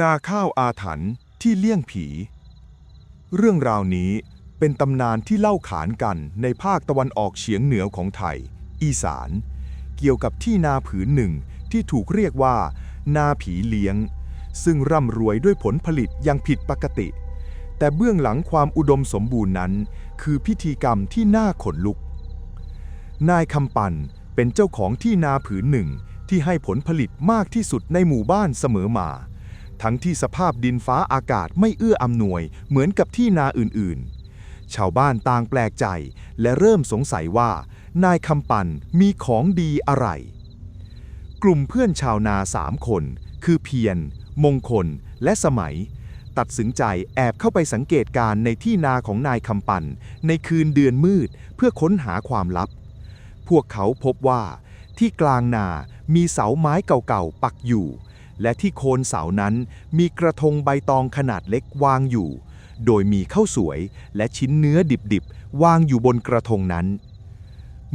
นาข้าวอาถรรพ์ที่เลี่ยงผี เรื่องราวนี้เป็นตำนานที่เล่าขานกันในภาคตะวันออกเฉียงเหนือของไทย อีสาน เกี่ยวกับที่นาผืนหนึ่งที่ถูกเรียกว่า นาผีเลี้ยง ซึ่งร่ำรวยด้วยผลผลิตอย่างผิดปกติ แต่เบื้องหลังความอุดมสมบูรณ์นั้น คือพิธีกรรมที่น่าขนลุก นายคำปันเป็นเจ้าของที่นาผืนหนึ่งที่ให้ผลผลิตมากที่สุดในหมู่บ้านเสมอมา ทั้งที่สภาพดินฟ้าอากาศไม่เอื้ออำนวย เหมือนกับที่นาอื่นๆ ชาวบ้านต่างแปลกใจ และเริ่มสงสัยว่า นายคำปันมีของดีอะไร กลุ่มเพื่อนชาวนาสามคน คือเพียร มงคล และสมัย ตัดสินใจแอบเข้าไปสังเกตการณ์ในที่นาของนายคำปัน ในคืนเดือนมืดเพื่อค้นหาความลับ พวกเขาพบว่าที่กลางนา มีเสาไม้เก่าๆ ปักอยู่ และที่โคนเสานั้นมีกระทงใบตองขนาดเล็กวางอยู่ โดยมีข้าวสวยและชิ้นเนื้อดิบๆ วางอยู่บนกระทงนั้น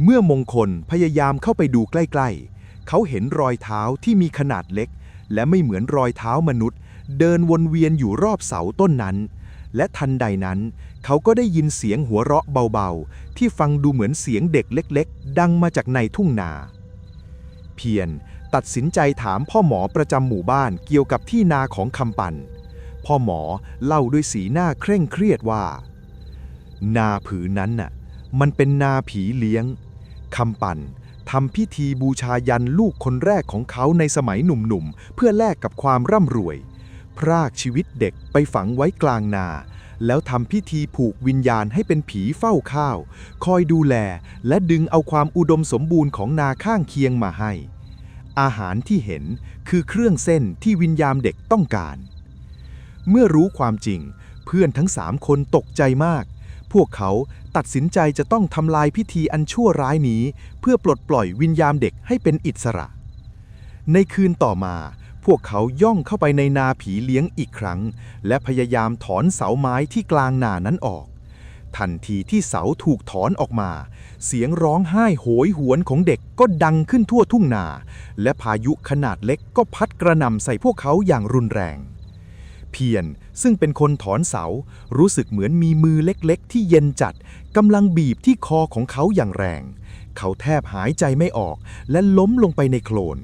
เมื่อมงคลพยายามเข้าไปดูใกล้ ๆ เขาเห็นรอยเท้าที่มีขนาดเล็ก และไม่เหมือนรอยเท้ามนุษย์ เดินวนเวียนอยู่รอบเสาต้นนั้น และทันใดนั้น เขาก็ได้ยินเสียงหัวเราะเบาๆ ที่ฟังดูเหมือนเสียงเด็กเล็ก ๆ ดังมาจากในทุ่งนา เพียร ตัดสินใจถามพ่อหมอประจำหมู่บ้านเกี่ยวกับที่นาของคำปัน พ่อหมอเล่าด้วยสีหน้าเคร่งเครียดว่า นาผืนนั้นน่ะมันเป็นนาผีเลี้ยงคำปันทำพิธีบูชายันลูกคนแรกของเขาในสมัยหนุ่มๆ เพื่อแลกกับความร่ำรวย พรากชีวิตเด็กไปฝังไว้กลางนา แล้วทำพิธีผูกวิญญาณให้เป็นผีเฝ้าข้าว คอยดูแลและดึงเอาความอุดมสมบูรณ์ของนาข้างเคียงมาให้ อาหารที่เห็นคือเครื่องเส้นที่วิญญาณเด็กต้องการ เมื่อรู้ความจริง เพื่อนทั้งสามคนตกใจมาก พวกเขาตัดสินใจจะต้องทำลายพิธีอันชั่วร้ายนี้ เพื่อปลดปล่อยวิญญาณเด็กให้เป็นอิสระ ในคืนต่อมา พวกเขาย่องเข้าไปในนาผีเลี้ยงอีกครั้ง และพยายามถอนเสาไม้ที่กลางนานั้นออก ทันทีที่เสาถูกถอนออกมา เสียงร้องไห้โหยหวนของเด็กก็ดังขึ้นทั่วทุ่งนา และพายุขนาดเล็กก็พัดกระหน่ำใส่พวกเขาอย่างรุนแรง เพียรซึ่งเป็นคนถอนเสารู้สึกเหมือนมีมือเล็กๆ ที่เย็นจัดกำลังบีบที่คอของเขาอย่างแรง เขาแทบหายใจไม่ออกและล้มลงไปในโคลน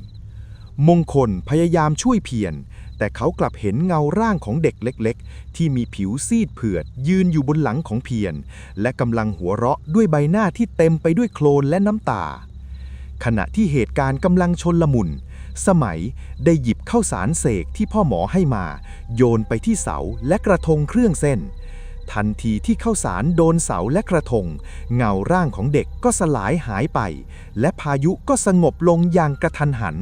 มงคลพยายามช่วยเพียร แต่เขากลับเห็นเงาร่างของเด็กเล็กๆ ที่มีผิวซีดเผือด ยืนอยู่บนหลังของเพียรและกำลังหัวเราะด้วยใบหน้าที่เต็มไปด้วยโคลนและน้ำตา ขณะที่เหตุการณ์กำลังชนละมุน สมัยได้หยิบข้าวสารเสกที่พ่อหมอให้มา โยนไปที่เสาและกระทงเครื่องเส้น ทันทีที่ข้าวสารโดนเสาและกระทง เงาร่างของเด็กก็สลายหายไป และพายุก็สงบลงอย่างกระทันหัน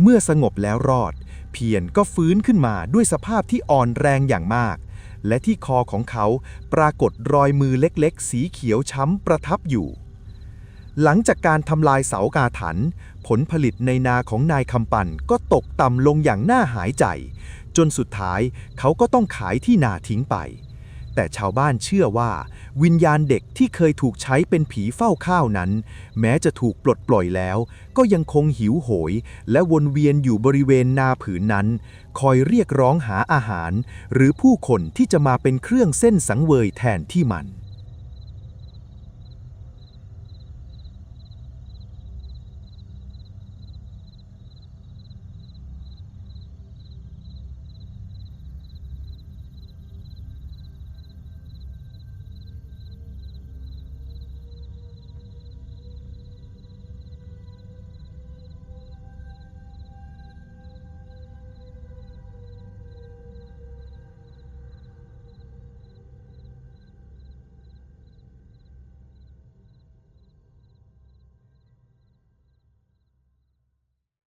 เมื่อสงบแล้วรอด เพียรก็ฟื้นขึ้นมาด้วยสภาพที่อ่อนแรงอย่างมาก และที่คอของเขาปรากฏรอยมือเล็กๆ สีเขียวช้ำประทับอยู่ หลังจากการทำลายเสากาถัน ผลผลิตในนาของนายคำปันก็ตกต่ำลงอย่างน่าหายใจ จนสุดท้ายเขาก็ต้องขายที่นาทิ้งไป แต่ชาวบ้านเชื่อว่า วิญญาณเด็กที่เคยถูกใช้เป็นผีเฝ้าข้าวนั้น แม้จะถูกปลดปล่อยแล้ว ก็ยังคงหิวโหย และวนเวียนอยู่บริเวณนาผืนนั้น คอยเรียกร้องหาอาหาร หรือผู้คนที่จะมาเป็นเครื่องเส้นสังเวยแทนที่มัน